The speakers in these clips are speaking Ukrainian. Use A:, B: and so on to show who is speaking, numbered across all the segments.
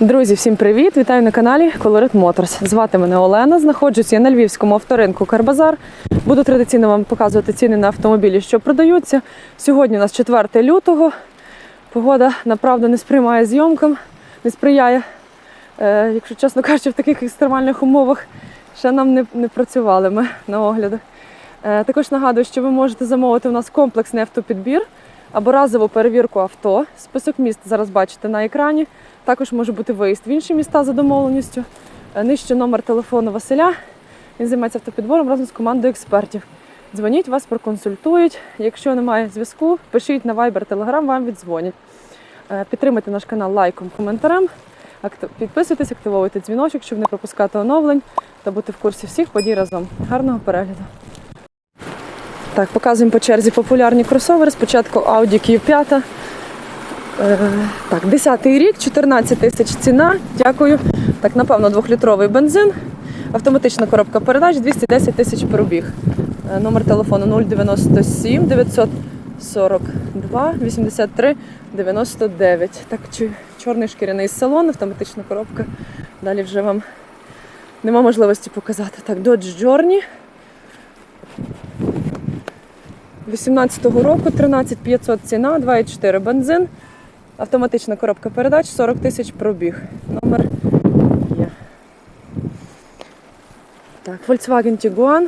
A: Друзі, всім привіт! Вітаю на каналі Colorit Motors. Звати мене Олена. Знаходжуся я на львівському авторинку Карбазар. Буду традиційно вам показувати ціни на автомобілі, що продаються. Сьогодні у нас 4 лютого. Погода направду не сприймає зйомкам, не сприяє. Е, якщо чесно кажучи, в таких екстремальних умовах ще нам не, не працювали ми на оглядах. Е, також нагадую, що ви можете замовити у нас комплексний автопідбір або разову перевірку авто. Список міст зараз бачите на екрані. Також може бути виїзд в інші міста за домовленістю. Е, Нижче номер телефону Василя. Він займається автопідбором разом з командою експертів. Дзвоніть, вас проконсультують. Якщо немає зв'язку, пишіть на Viber, Telegram, вам віддзвонять. Е, Підтримайте наш канал лайком, коментарем. Підписуйтесь, активовуйте дзвіночок, щоб не пропускати оновлень та бути в курсі всіх подій разом. Гарного перегляду! Так, показуємо по черзі популярні кросовери. Спочатку Audi Q5. Е, так, 10-й рік, 14 тисяч ціна. Дякую. Так, напевно, двохлітровий бензин. Автоматична коробка передач, 210 тисяч пробіг. Е, номер телефону 097 942 83 99. Так, чорний шкіряний салон, автоматична коробка. Далі вже вам нема можливості показати. Так, Dodge Journey. 18-го року 13 500 ціна, 2,4 бензин. Автоматична коробка передач, 40 тисяч пробіг. Номер є. Так, Volkswagen Tiguan.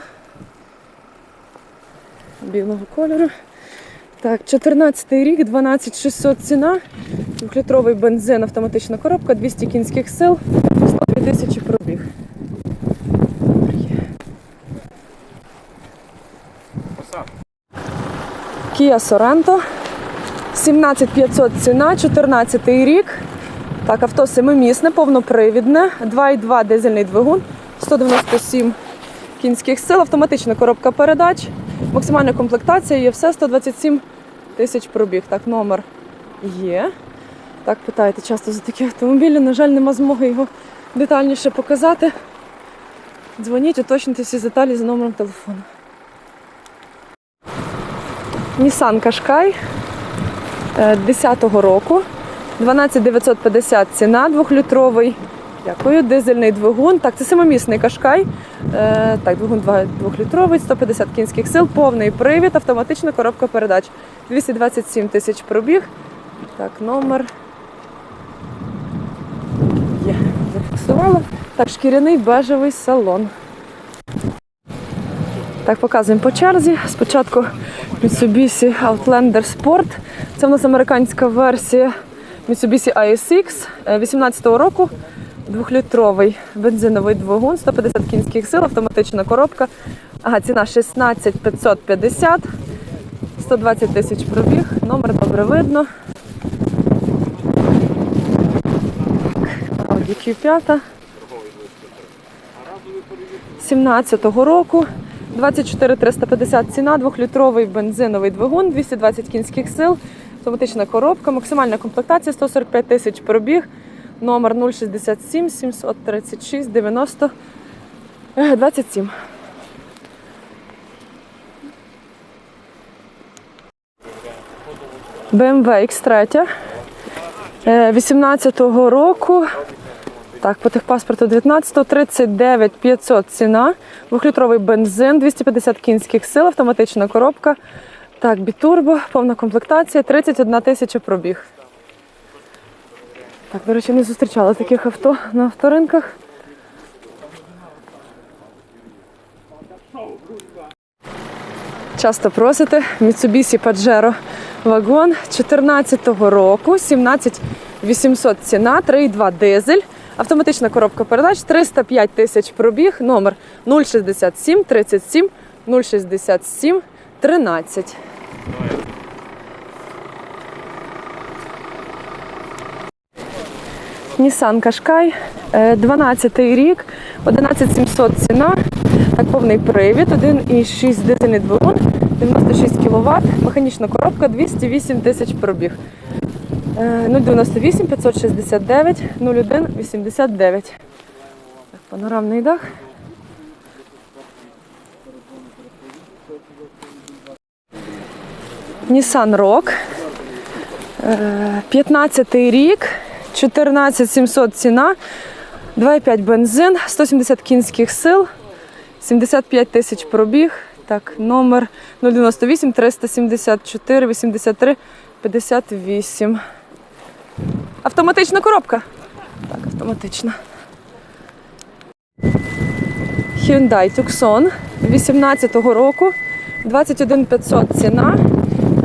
A: Білого кольору. Так, 14 рік, 12 600 ціна. Двохлітровий бензин, автоматична коробка, 200 кінських сил, 102 тисячі пробіг. Номер є. Kia Sorento. 17500 ціна, 14 рік. Так, авто семимісне, повнопривідне, 2,2 дизельний двигун, 197 кінських сил, автоматична коробка передач, максимальна комплектація є все 127 тисяч пробіг. Так, номер є. Так, питаєте часто за такі автомобілі. На жаль, нема змоги його детальніше показати. Дзвоніть, уточнюйте всі деталі за номером телефону. Nissan Qashqai е, 10-го року. 12950 ціна, двохлітровий. Дякую, дизельний двигун. Так, це семимісний кашкай. Е, так, двигун два- двохлітровий, 150 кінських сил, повний привід, автоматична коробка передач. 227 тисяч пробіг. Так, номер. Є, зафіксувала. Так, шкіряний бежевий салон. Так, показуємо по черзі. Спочатку Mitsubishi Outlander Sport. Це в нас американська версія Mitsubishi ASX 18-го року. Двохлітровий бензиновий двигун, 150 кінських сил, автоматична коробка. Ага, ціна 16 550, 120 тисяч пробіг, номер добре видно. Audi Q5. 17-го року. 24 350 ціна, двохлітровий бензиновий двигун, 220 кінських сил, автоматична коробка, максимальна комплектація 145 тисяч пробіг, номер 067 736 90 е, 27. BMW X3 е, 18-го року. Так, по техпаспорту 19 39 500 ціна, двохлітровий бензин, 250 кінських сил, автоматична коробка. Так, бітурбо, повна комплектація, 31 тисяча пробіг. Так, до речі, не зустрічала таких авто на авторинках. Часто просите Mitsubishi Pajero вагон 14-го року, 17 800 ціна, 3,2 дизель. Автоматична коробка передач, 305 тисяч пробіг, номер 067 37 067 13. Nissan Qashqai, е, 12 рік, 11700 ціна, так повний привід, 1,6 дизельний двигун, 96 кВт, механічна коробка, 208 тисяч пробіг. Е, 098 569 01 89. Так, панорамний дах. Nissan. Е, 15 рік, 14 700 ціна, 2,5 бензин, 170 кінських сил, 75 тисяч пробіг. Так, номер 098 374 83 58. Автоматична коробка. Так, автоматична. Hyundai Tucson 18-го року, 21 500 ціна,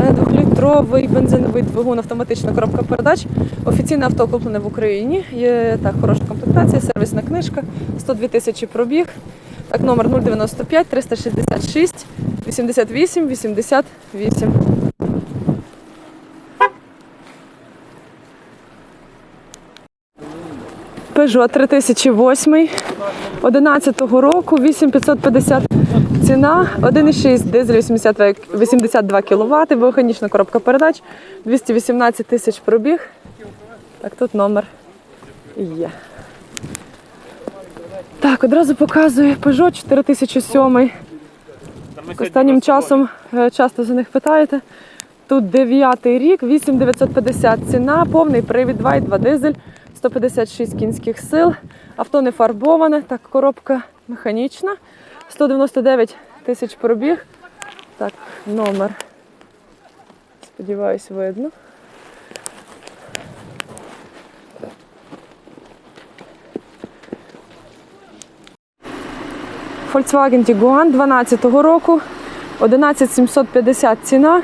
A: Е, двохлітровий бензиновий двигун, автоматична коробка передач. Офіційне авто куплене в Україні. Є так, хороша комплектація, сервісна книжка, 102 тисячі пробіг. Так, номер 095 366 88 88. Peugeot 3008 11-го року, 8550 ціна, 1,6 дизель 82, 82 кВт, механічна коробка передач, 218 тисяч пробіг. Так, тут номер є. Так, одразу показую Peugeot 4007. Останнім часом е, часто за них питаєте. Тут 9 рік, 8950 ціна, повний привід 2,2 дизель, 156 кінських сил, авто не фарбоване, так, коробка механічна, 199 тисяч пробіг. Так, номер. Сподіваюсь, видно. Volkswagen Tiguan 12-го року, 11750 ціна.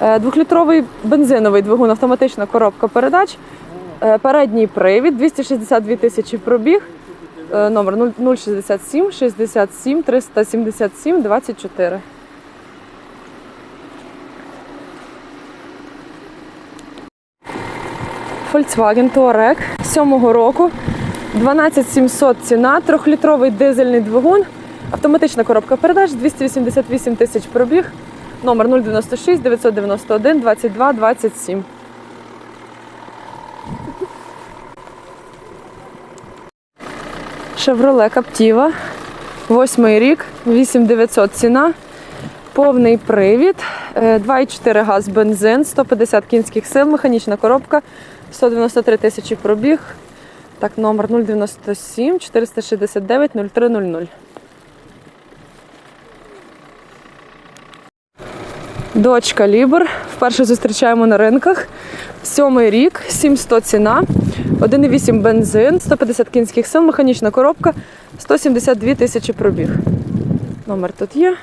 A: Е, Двохлітровий бензиновий двигун, автоматична коробка передач. Е, Передній привід, 262 тисячі пробіг. Е, Номер 067 67 377 24. Volkswagen Touareg 7-го року. 12700 ціна, трьохлітровий дизельний двигун, автоматична коробка передач, 288 тисяч пробіг, номер 096 991 22 27. Chevrolet Captiva, восьмий рік, 8900 ціна, повний привід, е, 2,4 газ бензин, 150 кінських сил, механічна коробка, 193 тисячі пробіг. Так, номер 097 469 0300. Дочка Лібер. Вперше зустрічаємо на ринках. Сьомий рік, 700 ціна, 1,8 бензин, 150 кінських сил, механічна коробка, 172 тисячі пробіг. Номер тут є.